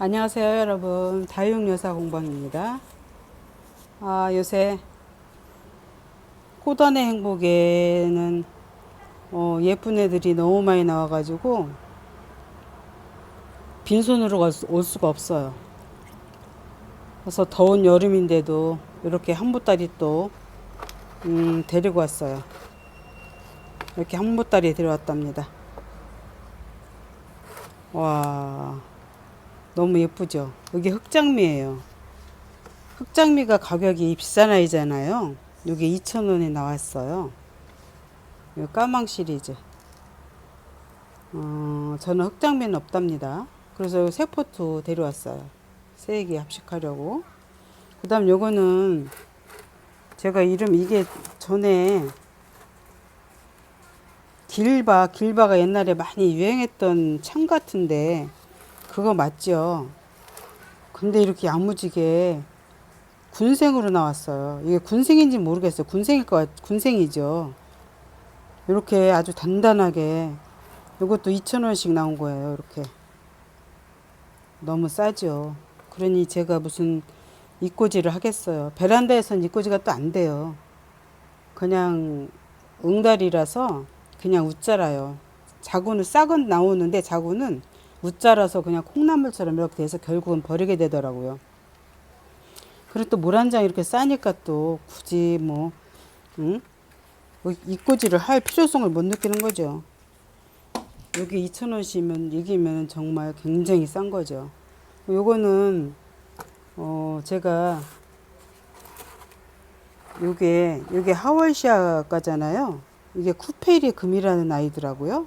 안녕하세요 여러분. 다육여사 공방입니다. 아 요새 꽃단의 행복에는 어, 예쁜 애들이 너무 많이 나와 가지고 빈손으로 갈 수- 올 수가 없어요. 그래서 더운 여름인데도 이렇게 한 보따리 또 음, 데리고 왔어요. 이렇게 한 보따리 데려왔답니다. 와 너무 예쁘죠? 여기 흑장미예요. 흑장미가 가격이 비싼 아이잖아요. 이게 2,000원에 나왔어요. 이 까망 시리즈. 어, 저는 흑장미는 없답니다. 그래서 세 포트 데려왔어요. 세개 합식하려고. 그 다음 요거는 제가 이름 이게 전에 길바, 길바가 옛날에 많이 유행했던 창 같은데 그거 맞죠? 근데 이렇게 야무지게 군생으로 나왔어요. 이게 군생인지 모르겠어요. 군생일 것 같, 군생이죠. 이렇게 아주 단단하게 이것도 2,000원씩 나온 거예요. 이렇게. 너무 싸죠. 그러니 제가 무슨 이꼬지를 하겠어요. 베란다에선 이꼬지가 또 안 돼요. 그냥 응달이라서 그냥 웃자라요. 자구는 싹은 나오는데 자구는 웃자라서 그냥 콩나물처럼 이렇게 돼서 결국은 버리게 되더라고요. 그리고 또 물 한 장 이렇게 싸니까 또 굳이 뭐, 응? 뭐 이꼬지를 할 필요성을 못 느끼는 거죠. 여기 2,000원씩이면 이기면 정말 굉장히 싼 거죠. 요거는, 어, 제가 요게, 요게 하월시아가잖아요. 이게 쿠페리 금이라는 아이더라고요.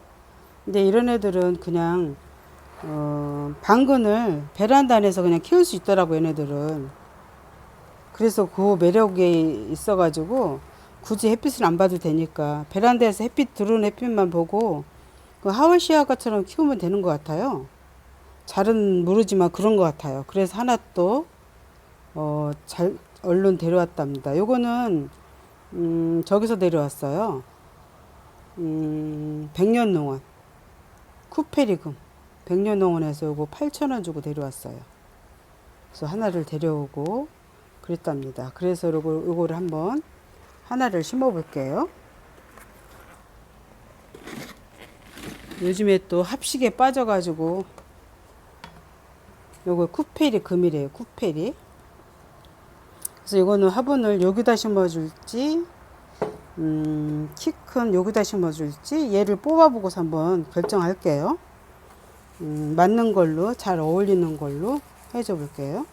근데 이런 애들은 그냥 어, 방근을 베란다 안에서 그냥 키울 수 있더라고 얘네들은. 그래서 그 매력이 있어가지고 굳이 햇빛을 안 봐도 되니까 베란다에서 햇빛 들어오는 햇빛만 보고 그 하월시아가처럼 키우면 되는 것 같아요. 잘은 모르지만 그런 것 같아요. 그래서 하나 또 어, 잘 얼른 데려왔답니다. 요거는 음, 저기서 데려왔어요. 음, 백년농원 쿠페리금 백년농원에서 요거 8,000원 주고 데려왔어요. 그래서 하나를 데려오고 그랬답니다. 그래서 요거, 요거를 한번 하나를 심어 볼게요. 요즘에 또 합식에 빠져가지고 요거 쿠페리 금이래요. 쿠페리. 그래서 이거는 화분을 여기다 심어줄지 음, 키 큰 여기다 심어줄지 얘를 뽑아보고서 한번 결정할게요. 음, 맞는 걸로 잘 어울리는 걸로 해줘 볼게요.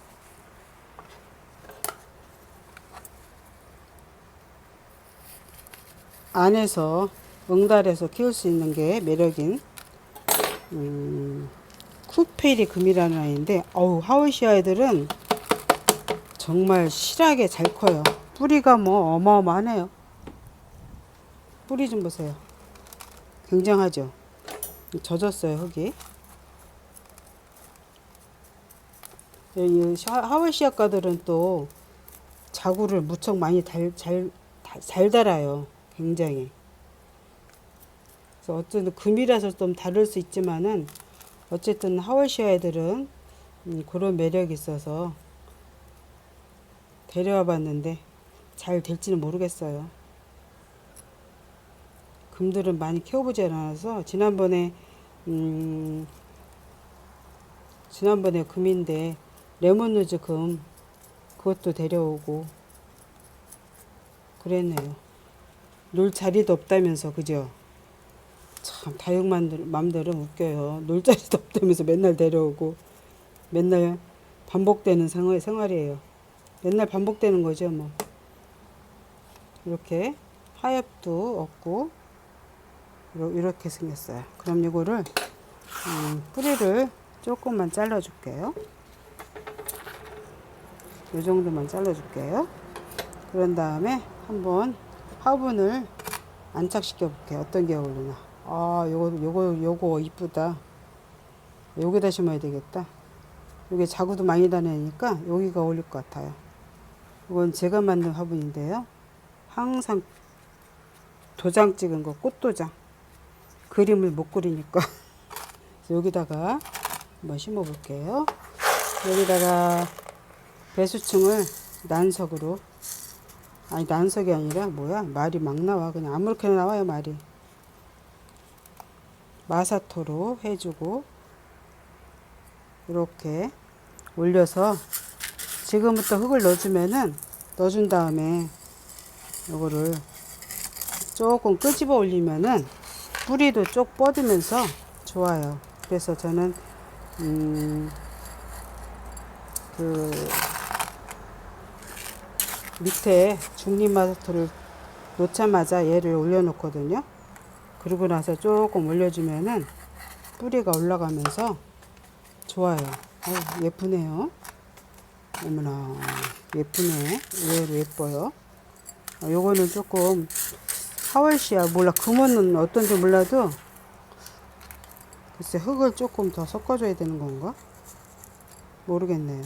안에서 응달에서 키울 수 있는 게 매력인 음, 쿠페리 금이라는 아이인데 어우 하우시아 애들은 정말 실하게 잘 커요. 뿌리가 뭐 어마어마하네요. 뿌리 좀 보세요. 굉장하죠. 젖었어요 흙이. 이 샤- 하월시아과들은 또 자구를 무척 많이 달, 잘, 달- 잘 달아요. 굉장히. 그래서 어쨌든 금이라서 좀 다를 수 있지만은 어쨌든 하월시아 애들은 음, 그런 매력이 있어서 데려와 봤는데 잘 될지는 모르겠어요. 금들은 많이 키워보지 않아서 지난번에 음, 지난번에 금인데 레몬루즈 금 그것도 데려오고 그랬네요. 놀 자리도 없다면서 그죠? 참 다육맘들 맘들은 웃겨요. 놀 자리도 없다면서 맨날 데려오고 맨날 반복되는 생활, 생활이에요. 맨날 반복되는 거죠 뭐. 이렇게 하엽도 없고 요- 이렇게 생겼어요. 그럼 이거를 음, 뿌리를 조금만 잘라줄게요. 이 정도만 잘라줄게요. 그런 다음에 한번 화분을 안착시켜 볼게요. 어떤 게 어울리나. 아, 요거, 요거, 요거 이쁘다. 여기다 심어야 되겠다. 여기 자구도 많이 다니니까 여기가 어울릴 것 같아요. 이건 제가 만든 화분인데요. 항상 도장 찍은 거, 꽃도장. 그림을 못 그리니까. 여기다가 한번 심어 볼게요. 여기다가 배수층을 난석으로. 아니 난석이 아니라 뭐야? 말이 막 나와. 그냥 아무렇게나 나와요 말이. 마사토로 해주고 이렇게 올려서 지금부터 흙을 넣어주면은 넣어준 다음에 요거를 조금 끄집어 올리면은 뿌리도 쪽 뻗으면서 좋아요. 그래서 저는 음, 그 밑에 중립마사토를 놓자마자 얘를 올려놓거든요. 그러고 나서 조금 올려주면은 뿌리가 올라가면서 좋아요. 어, 예쁘네요. 어머나 예쁘네. 의외로 예뻐요. 어, 요거는 조금 하월시야 몰라 금원은 어떤지 몰라도 글쎄 흙을 조금 더 섞어줘야 되는 건가? 모르겠네요.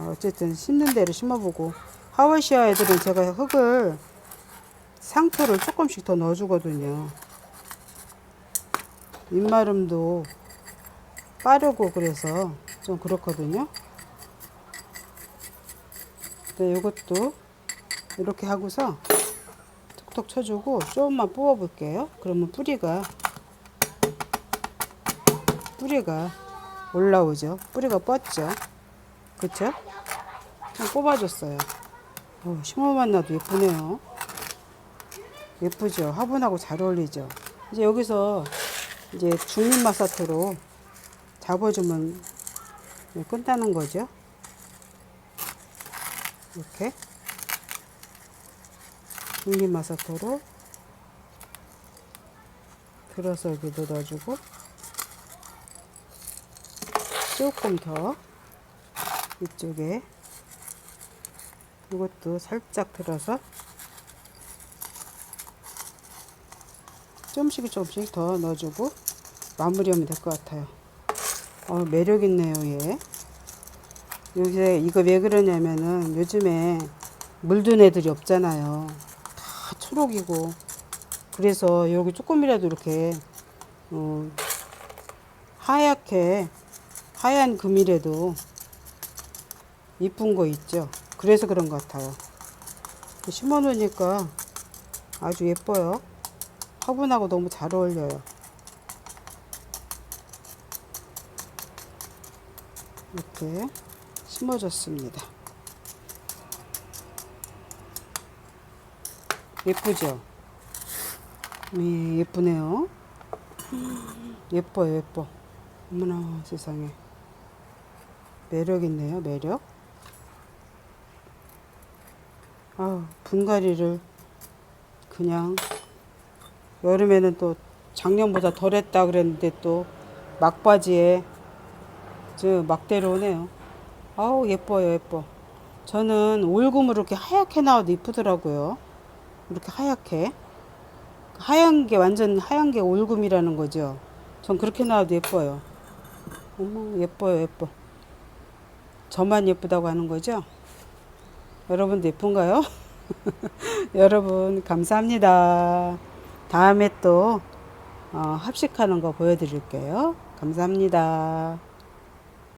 아, 어쨌든 심는 대로 심어보고 하월시아 애들은 제가 흙을 상토를 조금씩 더 넣어주거든요. 잎마름도 빠르고 그래서 좀 그렇거든요. 네, 이것도 이렇게 하고서 톡톡 쳐주고 조금만 뽑아 볼게요. 그러면 뿌리가 뿌리가 올라오죠. 뿌리가 뻗죠. 그쵸? 좀 뽑아줬어요. 어, 심어만 놔도 예쁘네요. 예쁘죠? 화분하고 잘 어울리죠? 이제 여기서 이제 중립 마사토로 잡아주면 끝나는 거죠. 이렇게 중립 마사토로 들어서 여기 넣어주고 조금 더 이쪽에 이것도 살짝 들어서 조금씩 조금씩 더 넣어주고 마무리하면 될 것 같아요. 어, 매력 있네요, 얘. 요새 이거 왜 그러냐면은 요즘에 물든 애들이 없잖아요. 다 초록이고. 그래서 여기 조금이라도 이렇게 어, 하얗게 하얀 금이라도 이쁜 거 있죠. 그래서 그런 것 같아요. 심어 놓으니까 아주 예뻐요. 화분하고 너무 잘 어울려요. 이렇게 심어줬습니다. 예쁘죠? 예, 예쁘네요. 예뻐요, 예뻐. 어머나, 세상에. 매력 있네요, 매력. 아, 분갈이를 그냥 여름에는 또 작년보다 덜 했다 그랬는데 또 막바지에 저 막대로 오네요. 아우 예뻐요 예뻐. 저는 올금으로 이렇게 하얗게 나와도 이쁘더라고요. 이렇게 하얗게 하얀 게 완전 하얀 게 올금이라는 거죠. 전 그렇게 나와도 예뻐요. 어머 예뻐요 예뻐. 저만 예쁘다고 하는 거죠? 여러분도 예쁜가요? 여러분 감사합니다. 다음에 또 어, 합식하는 거 보여드릴게요. 감사합니다.